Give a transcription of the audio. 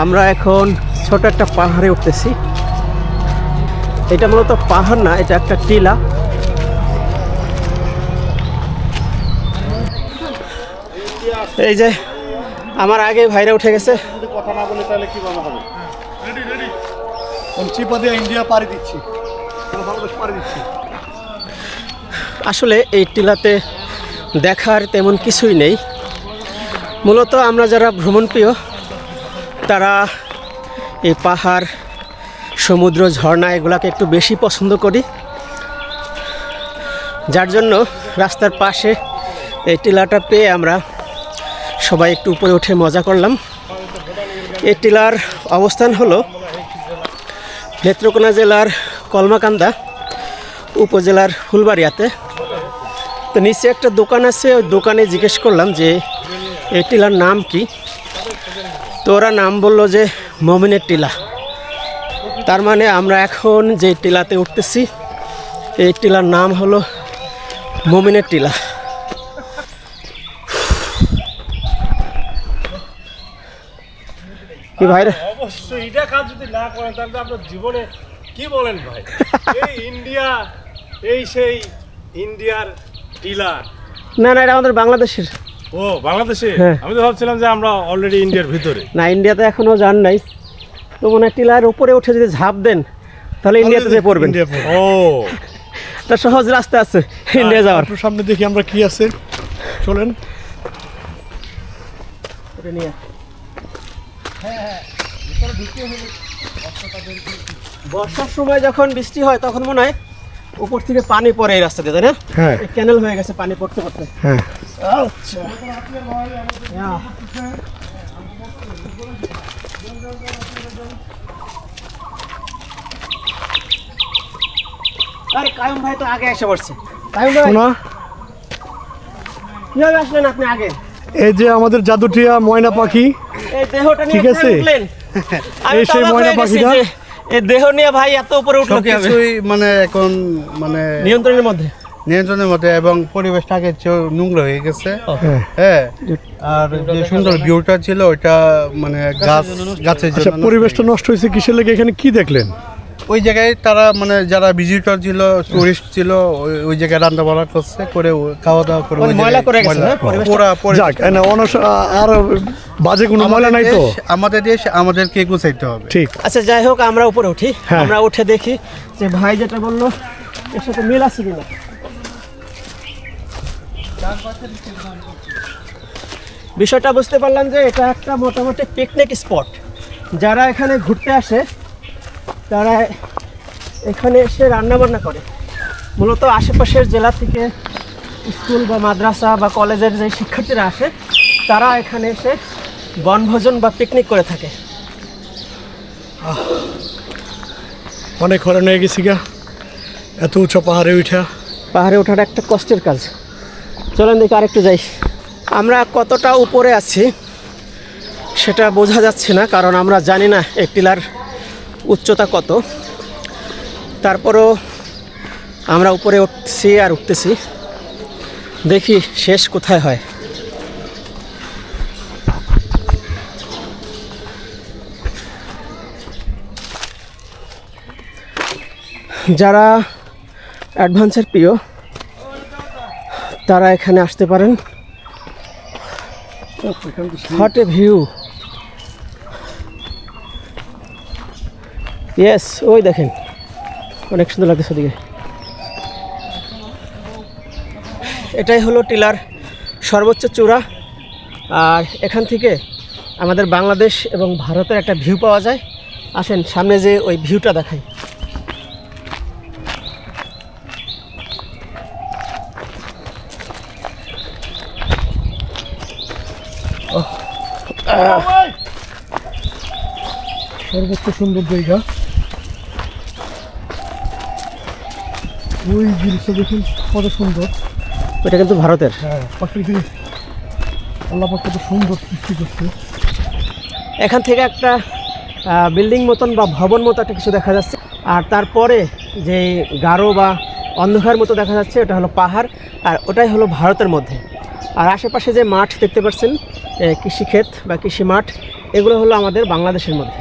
আমরা এখন ছোট একটা পাহাড়ে উঠতেছি। এটা মূলত পাহাড় না এটা একটা টিলা। এই যে আমার আগে ভাইরা উঠে গেছে। কথা না বলে তাহলে কি হবে? চিপা দিয়ে ইন্ডিয়া পাড়ি দিচ্ছি। বাংলাদেশ পাড়ি দিচ্ছি। আসলে এই টিলাতে দেখার তেমন কিছুই নেই। মূলত আমরা যারা ভ্রমণপ্রিয় তারা এই পাহাড়, সমুদ্র, ঝর্ণা এগুলাকে একটু বেশি পছন্দ করি। যার জন্য রাস্তার পাশে এই টিলাটা পেয়ে আমরা সবাই একটু উপরে উঠে মজা করলাম। এই টিলার অবস্থান হলো নেত্রকোনা জেলার কলমাকান্দা উপজেলার ফুলবাড়িয়াতে। তো নিচে একটা দোকান আছে, ওই দোকানে জিজ্ঞেস করলাম যে এই টিলার নাম কি? তো ওরা নাম বলল যে মমিনের টিলা। তার মানে আমরা এখন যে টিলাতে উঠতেছি এই টিলার নাম হলো মমিনের টিলা। কি ভাইরা অবশ্যই এটা কাজ যদি না করেন তাহলে আপনার জীবনে কি বলেন ভাই? এই ইন্ডিয়া এই সেই ইন্ডিয়ার টিলা। না না এটা আমাদের বাংলাদেশের। ও বাংলাদেশে? হ্যাঁ। আমি তো ভাবছিলাম যে আমরা অলরেডি ইন্ডিয়ার ভিতরে। না ইন্ডিয়াতে এখনও যান নাই। তো মনে হয় টিলার উপরে উঠে যদি ঝাঁপ দেন তাহলে ইন্ডিয়াতে যে পড়বেন। ও। তার সহজ রাস্তা আছে ইন্ডিয়া যাওয়ার। একটু সামনে দেখি আমরা কি আছে? চলেন। বর্ষার সময় যখন বৃষ্টি হয় তখন মনে হয় উপর থেকে পানি পড়ে এই রাস্তা দিয়ে তাই না? হ্যাঁ। ক্যানেল হয়ে গেছে পানি পড়তে পড়তে। হ্যাঁ। আচ্ছা। আরে কায়ুম ভাই তো আগে এসে পড়ছে। কায়ুম ভাই। শোনা। কীভাবে আসলেন আপনি আগে? এই যে আমাদের জাদুটিয়া ময়না পাখি। এই দেহটা নিয়ে ঠিক আছে। এই সেই ময়না পাখিটা? দেহ নিয়ে ভাই এত উপরে উঠল সবকিছুই মানে এখন মানে নিয়ন্ত্রণের মধ্যে? নিয়ন্ত্রণের মধ্যে এবং পরিবেশটা আগের চেয়েও নোংরা হয়ে গেছে। হ্যাঁ। হ্যাঁ। আর যে সুন্দর ভিউটা ছিল ওইটা মানে গাছ গাছের আচ্ছা নষ্ট পরিবেশটা নষ্ট হয়েছে কিসের লেগে? এখানে কি দেখলেন? ওই জায়গায় তারা মানে যারা ভিজিটর ছিল টুরিস্ট ছিল ওই- ওই জায়গায় রান্না বান্না করছে করে খাওয়া দাওয়া করে মানে ময়লা করে গেছে? পুরা পরিবেশ- যাক আর বাজে কোনো ময়লা নাই তো? দেশ- আমাদের দেশ আমাদেরকে গুছাইতে হবে। ঠিক। আচ্ছা যাই হোক আমরা উপরে উঠি। হ্যাঁ। আমরা উঠে দেখি যে ভাই যেটা বলল এর সাথে মিল আছে কিনা। বিষয়টা বুঝতে পারলাম যে এটা একটা মোটামুটি পিকনিক স্পট যারা এখানে ঘুরতে আসে তারা এখানে এসে রান্না বান্না করে। মূলত আশেপাশের জেলা থেকে স্কুল বা মাদ্রাসা বা কলেজের যে শিক্ষার্থীরা আসে তারা এখানে এসে বনভোজন বা পিকনিক করে থাকে। অনেক হরণ হয়ে গেছি গা। এত উঁচু পাহাড়ে উঠা। পাহাড়ে ওঠাটা একটা কষ্টের কাজ। চলেন দেখি আরেকটু যাই। আমরা কতটা উপরে আছি সেটা বোঝা যাচ্ছে না কারণ আমরা জানি না এই টিলার উচ্চতা কত? তারপরও আমরা উপরে উঠছি আর উঠতেছি। দেখি শেষ কোথায় হয়। যারা অ্যাডভান্সের প্রিয় তারা এখানে আসতে পারেন। Hot a view. ইয়েস ওই দেখেন। অনেক সুন্দর লাগতেছে ওদিকে। এটাই হলো টিলার সর্বোচ্চ চূড়া। আর এখান থেকে আমাদের বাংলাদেশ এবং ভারতের একটা ভিউ পাওয়া যায়। আসেন, সামনে যে ওই ভিউটা দেখাই। সর্বোচ্চ সুন্দর জায়গা ওই জিনিসটা দেখুন কত সুন্দর। ওটা কিন্তু ভারতের। হ্যাঁ আল্লাহ কত সুন্দর সৃষ্টি করছে। এখান থেকে একটা বিল্ডিং মতন বা ভবন মতো একটা কিছু দেখা যাচ্ছে। আর তারপরে যে গাঢ় বা অন্ধকার মতো দেখা যাচ্ছে ওটা হলো পাহাড় আর ওটাই হলো ভারতের মধ্যে। আর আশেপাশে যে মাঠ দেখতে পাচ্ছেন কৃষিক্ষেত বা কৃষি মাঠ এগুলো হলো আমাদের বাংলাদেশের মধ্যে।